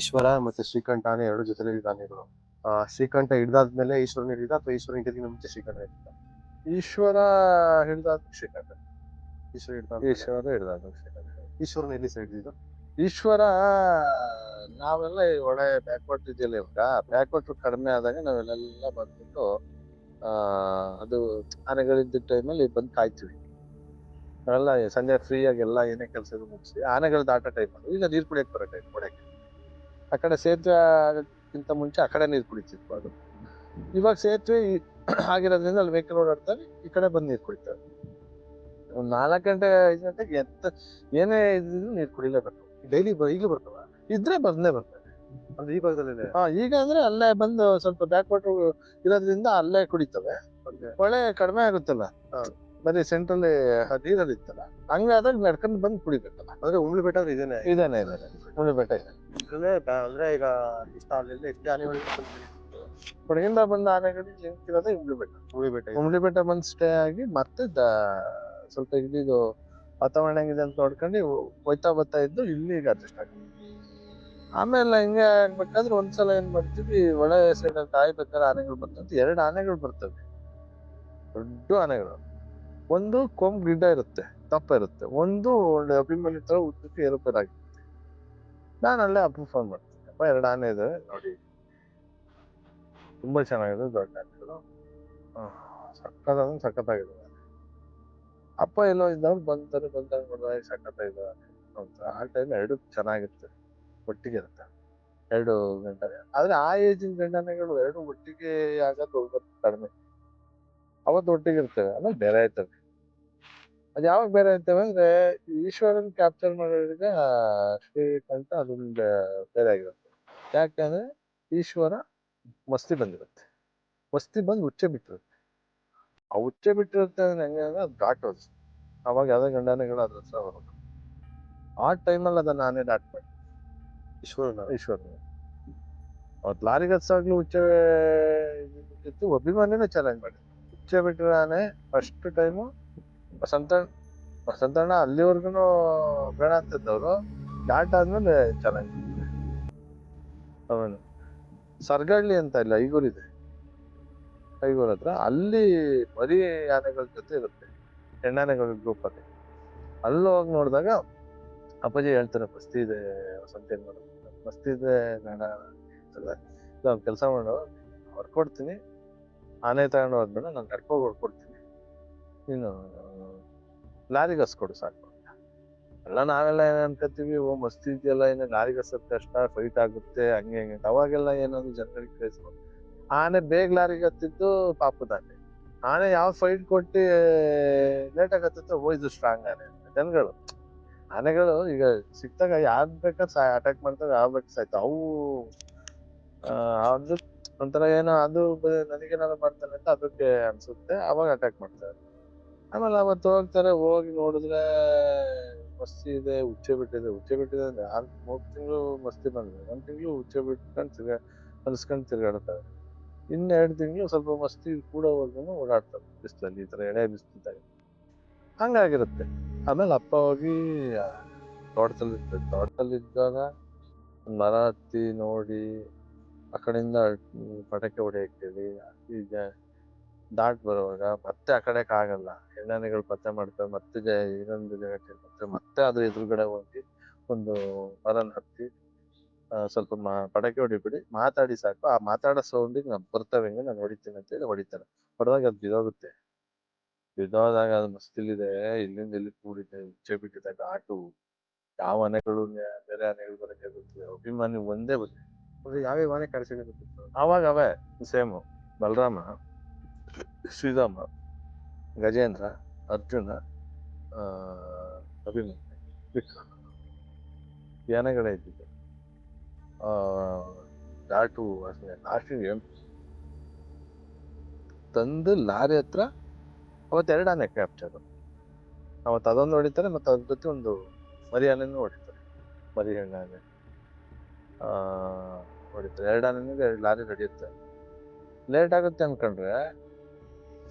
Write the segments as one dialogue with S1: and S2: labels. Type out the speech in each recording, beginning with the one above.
S1: ಈಶ್ವರ ಮತ್ತೆ ಶ್ರೀಕಂಠ ಆನೆ ಎರಡು ಜೊತೆಲಿ ಆನೆಗಳು ಆ ಶ್ರೀಕಂಠ ಹಿಡ್ದಾದ್ಮೇಲೆ ಈಶ್ವರನ ಹಿಡಿದ ಅಥವಾ ಈಶ್ವರ ಹಿಡಿದ ಮುಂಚೆ ಶ್ರೀಕಂಠ ಹಿಡಿದ?
S2: ಈಶ್ವರ ಹಿಡಿದಾದ ಶ್ರೀಕಂಠ.
S1: ಈಶ್ವರ ಹಿಡ್ದ
S2: ಈಶ್ವರ ಹಿಡಿದಾದ ಶ್ರೀಕಂಠ.
S1: ಈಶ್ವರನ ಎಲ್ಲಿ ಸೈಡ್ ಹಿಡಿದು
S2: ಈಶ್ವರ ನಾವೆಲ್ಲ ಒಳ್ಳೆ ಬ್ಯಾಕ್ವರ್ಡ್ ಇದೆಯಲ್ಲ ಇವಾಗ. ಬ್ಯಾಕ್ವರ್ಡ್ ಕಡಿಮೆ ಆದಾಗ ನಾವೆಲ್ಲ ಬಂದ್ಬಿಟ್ಟು ಆ ಅದು ಆನೆಗಳಿದ್ದ ಟೈಮಲ್ಲಿ ಬಂದು ಕಾಯ್ತೀವಿ. ಎಲ್ಲ ಸಂಜೆ ಫ್ರೀ ಆಗಿ ಎಲ್ಲ ಏನೇ ಕೆಲಸ ಮುಗಿಸಿ ಆನೆಗಳು ದಾಟ ಟೈಮ್ ಈಗ ನೀರು ಕುಡಿಯಕ್ಕೆ ಬರೋ ಟೈಮ್ ಕೊಡಕ್ಕೆ ಆ ಕಡೆ ಸೇತುವೆ ಆಗಕ್ಕಿಂತ ಮುಂಚೆ ಆ ಕಡೆ ನೀರು ಕುಡಿತಿತ್ತು ಅದು. ಇವಾಗ ಸೇತುವೆ ಆಗಿರೋದ್ರಿಂದ ಅಲ್ಲಿ ವೆಹಿಕಲ್ ಓಡಾಡ್ತಾರೆ ಈ ಕಡೆ ಬಂದು ನೀರು ಕುಡಿತಾರೆ. ಒಂದು ನಾಲ್ಕು ಗಂಟೆ ಐದು ಗಂಟೆಗೆ ಎತ್ತ ಏನೇ ಇದ್ರೂ ನೀರು ಕುಡಿಲೇಬೇಕು.
S1: ಡೈಲಿ ಈಗ ಬರ್ತಾವ.
S2: ಇದ್ರೆ ಬಂದೇ ಬರ್ತಾರೆ
S1: ಅಂದ್ರೆ ಈ ಭಾಗದಲ್ಲಿ
S2: ಹಾ ಈಗ ಅಂದ್ರೆ ಅಲ್ಲೇ ಬಂದು ಸ್ವಲ್ಪ ಬ್ಯಾಕ್ ವಾಟರ್ ಇರೋದ್ರಿಂದ ಅಲ್ಲೇ ಕುಡಿತವೆ. ಹೊಳೆ ಕಡಿಮೆ ಆಗುತ್ತಲ್ಲ. ಬರೀ ಸೆಂಟ್ರಲ್ ನೀರಲ್ಲಿ ಇತ್ತಲ್ಲ ಹಂಗೆ ಆದಾಗ ನಡ್ಕೊಂಡು ಬಂದು ಕುಡಿಬೇಕಲ್ಲ.
S1: ಅಂದ್ರೆ ಉಳ್ಳಿ ಬೆಟ್ಟ ಅಂದ್ರೆ ಇದೇನೆ?
S2: ಇದೇನೆ ಇದೇನೆ. ಉಳ್ಳಿ ಬೆಟ್ಟ ಇದೆ.
S1: ಅಂದ್ರೆ ಈಗ ಇಷ್ಟ ಅಲ್ಲೆಲ್ಲ ಎಷ್ಟು ಆನೆಗಳು
S2: ಕೊಡಗಿಂದ ಬಂದ ಆನೆಗಳಿಗೆ ನಿಂತಿರೋದೇ ಉಮ್ಳಿ ಬೆಟ್ಟ
S1: ಬೆಟ್ಟ ಇದೆ.
S2: ಬೆಟ್ಟ ಬಂದು ಸ್ಟೇ ಆಗಿ ಮತ್ತೆ ಸ್ವಲ್ಪ ಇಲ್ಲಿದು ವಾತಾವರಣ ಹೆಂಗಿದೆ ಅಂತ ನೋಡ್ಕೊಂಡು ಹೋಯ್ತಾ ಬರ್ತಾ ಇದ್ದು ಇಲ್ಲಿಗೆ ಅಡ್ಜಸ್ಟ್ ಆಗಿ. ಆಮೇಲೆ ಹಿಂಗೆ ಆಗ್ಬೇಕಾದ್ರೆ ಒಂದ್ಸಲ ಏನ್ ಮಾಡ್ತೀವಿ ಒಳ ಸೈಡ್ ಕಾಯ್ಬೇಕಾದ್ರೆ ಆನೆಗಳು ಬರ್ತಂತ ಎರಡು ಆನೆಗಳು ಬರ್ತವೆ. ದೊಡ್ಡ ಆನೆಗಳು. ಒಂದು ಕೊಂಬ್ ಗಿಡ್ಡ ಇರುತ್ತೆ, ದಪ್ಪ ಇರುತ್ತೆ. ಒಂದು ಒಳ್ಳೆ ಅಭಿಮಾನಿ ತರ ಉದ್ದಕ್ಕೆ ಏರುಪೇರ್ ಆಗಿರುತ್ತೆ ನಾನು ಅಲ್ಲೇ ಅಪ್ಪ ಫೋನ್ ಮಾಡ್ತೀನಿ. ಅಪ್ಪ, ಎರಡು ಆನೆ ಇದಾವೆ ನೋಡಿ. ತುಂಬಾ ಚೆನ್ನಾಗಿದೆ, ದೊಡ್ಡ ಆನೆಗಳು. ಸಕ್ಕತ್ತಾದ ಸಖತ್ತಾಗಿದೆ ಅಪ್ಪ ಎಲ್ಲೋ ಇದ್ದವ್ರು ಬಂತಾರೆ, ಬಂದಾಗ ನೋಡಿದಾಗ ಸಖತ್ತಾಗಿದ್ದಾವೆ ಅಂತ. ಆ ಟೈಮ್ ಎರಡು ಚೆನ್ನಾಗಿರುತ್ತೆ ಒಟ್ಟಿಗೆ ಇರುತ್ತೆ. ಎರಡು ಗಂಟೆ ಆದ್ರೆ ಆ ಏಜಿನ ಗಂಡನೆಗಳು ಎರಡು ಒಟ್ಟಿಗೆ ಆಗೋದು ಕಡಿಮೆ. ಅವತ್ತು ಒಟ್ಟಿಗೆ ಇರ್ತವೆ ಅಂದ್ರೆ ಬೇರೆ ಆಯ್ತವೆ ಅದು ಯಾವಾಗ ಬೇರೆ ಆಯ್ತವೆ ಅಂದ್ರೆ ಈಶ್ವರನ್ ಕ್ಯಾಪ್ಚರ್ ಮಾಡೋರಿಗೆ ಶ್ರೀಕಂಠ ಅದೊಂದು ಬೇರೆ ಆಗಿರುತ್ತೆ. ಯಾಕಂದ್ರೆ ಈಶ್ವರ ಮಸ್ತಿ ಬಂದಿರುತ್ತೆ. ಮಸ್ತಿ ಬಂದು ಉಚ್ಚೆ ಬಿಟ್ಟಿರುತ್ತೆ. ಆ ಉಚ್ಚೆ ಬಿಟ್ಟಿರುತ್ತೆ ಅಂದ್ರೆ ಹೆಂಗೆ ಅಂದ್ರೆ ಅದು ದಾಟೋದು ಅವಾಗ ಯಾವುದೇ ಗಂಡನೆಗಳು ಅದ್ರ ಹತ್ರ ಬರೋದು ಆ ಟೈಮಲ್ಲಿ ಅದನ್ನ ನಾನೇ ಡಾಟ್ ಮಾಡಿ
S1: ಈಶ್ವರನ?
S2: ಈಶ್ವರ ಅವತ್ತು ಲಾರಿ ಗತ್ಸಾಗ್ಲೂ ಉಚ್ಚೆ ಇತ್ತು ಅಭಿಮಾನಿನೂ ಚಾಲೆಂಜ್ ಮಾಡಿ ಉಚ್ಚೆ ಬಿಟ್ಟರೆ ನಾನೇ ಫಸ್ಟ್ ಟೈಮು ವಸಂತ ವಸಂತಣ್ಣ ಅಲ್ಲಿವರೆಗೂ ಬೇಡ ಅಂತಿದ್ದವರು ಡಾಟ್ ಆದ್ಮೇಲೆ ಚೆನ್ನಾಗಿ ಅವನು. ಸರ್ಗಳ್ಳಿ ಅಂತ ಇಲ್ಲ, ಐಗೂರಿದೆ. ಐಗೂರ್ ಹತ್ರ. ಅಲ್ಲಿ ಬರೀ ಆನೆಗಳ ಜೊತೆ ಇರುತ್ತೆ. ಹೆಣ್ಣಾನೆಗಳ ಗ್ರೂಪ್ ಅಲ್ಲಿ. ಅಲ್ಲಿ ಹೋಗಿ ನೋಡಿದಾಗ ಅಪ್ಪಾಜಿ ಹೇಳ್ತಾರೆ, ಮಸ್ತಿ ಇದೆ ವಸಂತ ಏನ್ ಮಸ್ತಿ ಇದೆ ಬೇಡ ಇಲ್ಲ ಕೆಲಸ ಮಾಡು. ಹೊರ್ಕೊಡ್ತೀನಿ ಆನೆ ತಗೊಂಡು ಹೋದ್ಮೇಲೆ ನಾನು ನಡ್ಕೋಗಿ ಹೊಡ್ಕೊಡ್ತೀನಿ ನೀನು ಲಾರಿಗೆ ಹಸ್ಕೊಡು ಸಾಕು. ಎಲ್ಲ ನಾವೆಲ್ಲ ಏನ್ ಅನ್ಕೋತೀವಿ ಓ, ಮಸ್ತಿ ಇದೆಯಲ್ಲ, ಇನ್ನು ಲಾರಿಗಸ್ ಹಸೋದ್ ಕಷ್ಟ ಫೈಟ್ ಆಗುತ್ತೆ, ಹಂಗೆ ಹಂಗೆ ಅವಾಗೆಲ್ಲ ಏನಾದ್ರು ಜನರಿಗೆ ಕ್ರೇಜ್ ಆನೆ ಬೇಗ ಲಾರಿಗೆ ಹತ್ತಿದ್ದು ಪಾಪದಾನೆ. ಆನೆ ಯಾವ ಫೈಟ್ ಕೊಟ್ಟು ಲೇಟ್ ಓ, ಇದು ಸ್ಟ್ರಾಂಗ್ ಆನೆ ಜನಗಳು, ಆನೆಗಳು ಈಗ ಸಿಕ್ತಾಗ ಯಾವ್ದ್ ಬೇಕಾದ್ರೆ ಅಟ್ಯಾಕ್ ಮಾಡ್ತಾರೆ ಯಾವ ಬೇಕು ಸಾಯ್ತು. ಅವು ಅದು ಒಂಥರ ಏನೋ, ಅದು ನನಗೇನಾದ್ರು ಮಾಡ್ತಾನೆ ಅಂತ ಅದಕ್ಕೆ ಅನ್ಸುತ್ತೆ. ಅವಾಗ ಅಟ್ಯಾಕ್ ಮಾಡ್ತಾರೆ. ಆಮೇಲೆ ಅವತ್ತು ಹೋಗ್ತಾರೆ ಹೋಗಿ ನೋಡಿದ್ರೆ ಮಸ್ತಿ ಇದೆ ಉಚ್ಚೆ ಬಿಟ್ಟಿದೆ. ಉಚ್ಚೆ ಬಿಟ್ಟಿದೆ ಅಂದ್ರೆ ಆರು ಮೂರು ತಿಂಗಳು ಮಸ್ತಿ ಬಂದಿದೆ. ಒಂದು ತಿಂಗಳು ಉಚ್ಚೆ ಬಿಟ್ಕೊಂಡು ತಿರ್ಗಾ ಅನ್ಸ್ಕೊಂಡು ತಿರ್ಗಾಡ್ತಾರೆ. ಇನ್ನು ಎರಡು ತಿಂಗಳು ಸ್ವಲ್ಪ ಮಸ್ತಿ ಕೂಡ ಹೋದ್ರೂ ಓಡಾಡ್ತಾರೆ. ಬಿಸಿಲಲ್ಲಿ ಈ ಥರ ಎಳೆ ಬಿಸಿಲಿದ್ದಾಗ ಹಂಗಾಗಿರುತ್ತೆ. ಆಮೇಲೆ ಅಪ್ಪ ಹೋಗಿ ತೋಟದಲ್ಲಿ ತೋಟದಲ್ಲಿ ಇದ್ದಾಗ ಮರ ಹತ್ತಿ ನೋಡಿ, ಆ ಕಡೆಯಿಂದ ಪಟಾಕಿ ಹೊಡೆಯಕ್ಕೆ ದಾಟ್ ಬರುವಾಗ ಮತ್ತೆ ಆ ಕಡೆಕ್ ಆಗಲ್ಲ ಎಣ್ಣೆಗಳು ಪತ್ತೆ ಮಾಡ್ತವೆ, ಮತ್ತೆ ಇನ್ನೊಂದು ಜಾಗಕ್ಕೆ ಮತ್ತೆ ಮತ್ತೆ ಅದು ಎದುರುಗಡೆ ಹೋಗಿ ಒಂದು ಮರನ ಹತ್ತಿ ಸ್ವಲ್ಪ ಪಟಾಕಿ ಹೊಡಿಬಿಡಿ, ಮಾತಾಡಿ ಸಾಕು. ಆ ಮಾತಾಡೋ ಸೌಂಡಿಗೆ ನಾನು ಬರ್ತವೆ ಹೆಂಗೆ ನಾನು ಹೊಡಿತೀನಿ ಅಂತ ಹೇಳಿ ಹೊಡಿತಾರೆ. ಹೊಡೆದಾಗ ಅದು ಬಿದೋಗುತ್ತೆ. ಬಿದೋದಾಗ ಅದು ಮಸ್ತಿಲಿದೆ ಇಲ್ಲಿಂದ. ಇಲ್ಲಿ ಕೂಡಿದೆ. ಉಚ್ಚೆ ಬಿಟ್ಟಿದೆ. ಘಾಟು. ಯಾವ ಆನೆಗಳು ಬೇರೆ ಆನೆಗಳು ಬರಕ್ಕೆ ಗೊತ್ತಿಲ್ಲ ಅಭಿಮಾನಿ ಒಂದೇ
S1: ಬರ್ತದೆ ಯಾವ್ಯಾವ ಆನೆ ಕರೆಸಿದೆ ಗೊತ್ತಿತ್ತು
S2: ಅವಾಗ ಅವೇ ಸೇಮು ಬಲರಾಮ. ಶ್ರೀರಾಮ, ಗಜೇಂದ್ರ, ಅರ್ಜುನ ಅಭಿಮನ್ಯು, ವಿಕ್ರಮ ಈ ಆನೆಗಳೇ ಇದ್ದಿದ್ದು ದಾಟು ಲಾಸ್ಟಿಗೆ ತಂದು ಲಾರಿ ಹತ್ರ ಅವತ್ತು ಎರಡು ಆನೆ ಕ್ಯಾಪ್ಚರ್ ಅವತ್ತು ಅದೊಂದು ಹೊಡಿತಾರೆ ಮತ್ತು ಅದ್ರ ಜೊತೆ ಒಂದು ಮರಿ ಆನೆನೂ ಹೊಡಿತಾರೆ. ಮರಿ ಹೆಣ್ಣಾನೆ ಹೊಡಿತಾರೆ. ಎರಡು ಆನೆನಿಗೆ ಎರಡು ಲಾರಿ ನಡೆಯುತ್ತೆ. ಲೇಟ್ ಆಗುತ್ತೆ ಅನ್ಕೊಂಡ್ರೆ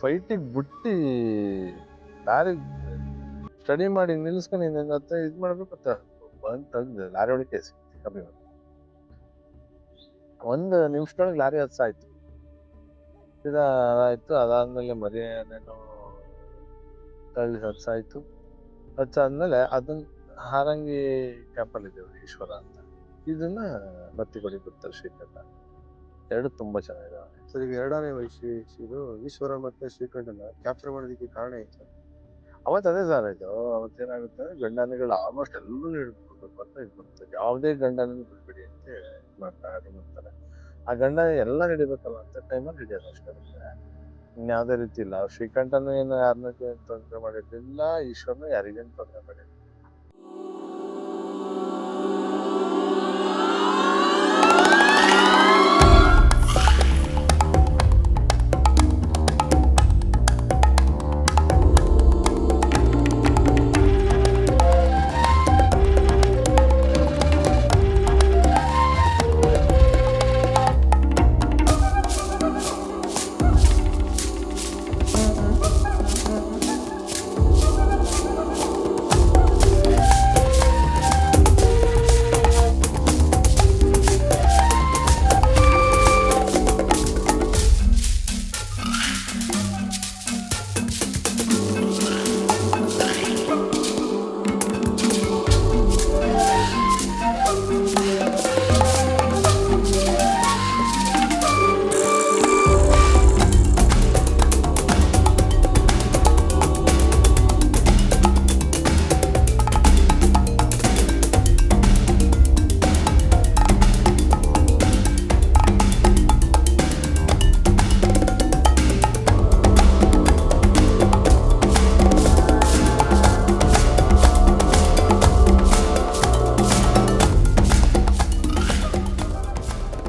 S2: ಫೈಟಿಗೆ ಬಿಟ್ಟು ಲಾರಿ ಸ್ಟಡಿ ಮಾಡಿ ನಿಲ್ಲಿಸ್ಕೊಂಡು ಹತ್ತು ಇದು ಮಾಡ್ಬೇಕು ಅಂತ ಬಂದು ತಂದು ಲಾರಿ ಒಳಗೆ ಕಮ್ಮಿ ಒಂದು ನಿಮಿಷದೊಳಗೆ ಲಾರಿ ಹತ್ಸಾಯ್ತು. ಇದು ಅದಾಯ್ತು ಅದಾದ್ಮೇಲೆ ಮರಿ ಏನೇನೋ ತಳ್ಳಿ ಹತ್ಸಾಯ್ತು. ಹಚ್ಚಾದ್ಮೇಲೆ ಅದನ್ನ ಹಾರಂಗಿ ಕ್ಯಾಂಪಲ್ಲಿ ಇದ್ದೇವೆ ಈಶ್ವರ ಅಂತ. ಇದನ್ನ ಬತ್ತಿಗೊಡಿ ಬಿಡ್ತಾರೆ ಶ್ರೀಕಂಠ. ಎರಡು ತುಂಬಾ ಚೆನ್ನಾಗಿದಾವೆ
S1: ಸರ್ ಈಗ ಎರಡನೇ ವಯಸ್ಸು ಇದು ಈಶ್ವರ ಮತ್ತೆ ಶ್ರೀಕಂಠನ ಕ್ಯಾಪ್ಚರ್ ಮಾಡೋದಕ್ಕೆ ಕಾರಣ ಏನು
S2: ಅವತ್ತು ಅದೇ ಸರ್ ಇದು. ಅವತ್ತೇನಾಗುತ್ತೆ ಅಂದ್ರೆ ಗಂಡಾನೆಗಳು ಆಲ್ಮೋಸ್ಟ್ ಎಲ್ಲರೂ ಹಿಡಿದ್ಬಿಡ್ಬೇಕು ಅಂತ ಇದು ಬರ್ತದೆ ಯಾವುದೇ ಗಂಡನ ಬಿಡ್ಬೇಡಿ ಅಂತ ಹೇಳಿ ಇದ್ ಮಾಡ್ತಾರೆ ಆ ಗಂಡ ಎಲ್ಲ ಹಿಡಿಬೇಕಲ್ಲ ಅಂತ ಟೈಮಲ್ಲಿ ಹಿಡಿಯೋದು ಅಷ್ಟೇ ಇನ್ಯಾವುದೇ ರೀತಿ ಇಲ್ಲ. ಶ್ರೀಕಂಠನ ಏನು ಯಾರನ್ನ ತೊಂದರೆ ಮಾಡಿದ್ದಿಲ್ಲ ಈಶ್ವರನು ಯಾರಿಗೇನು ತೊಂದರೆ ಮಾಡಿರ್ಲಿಲ್ಲ.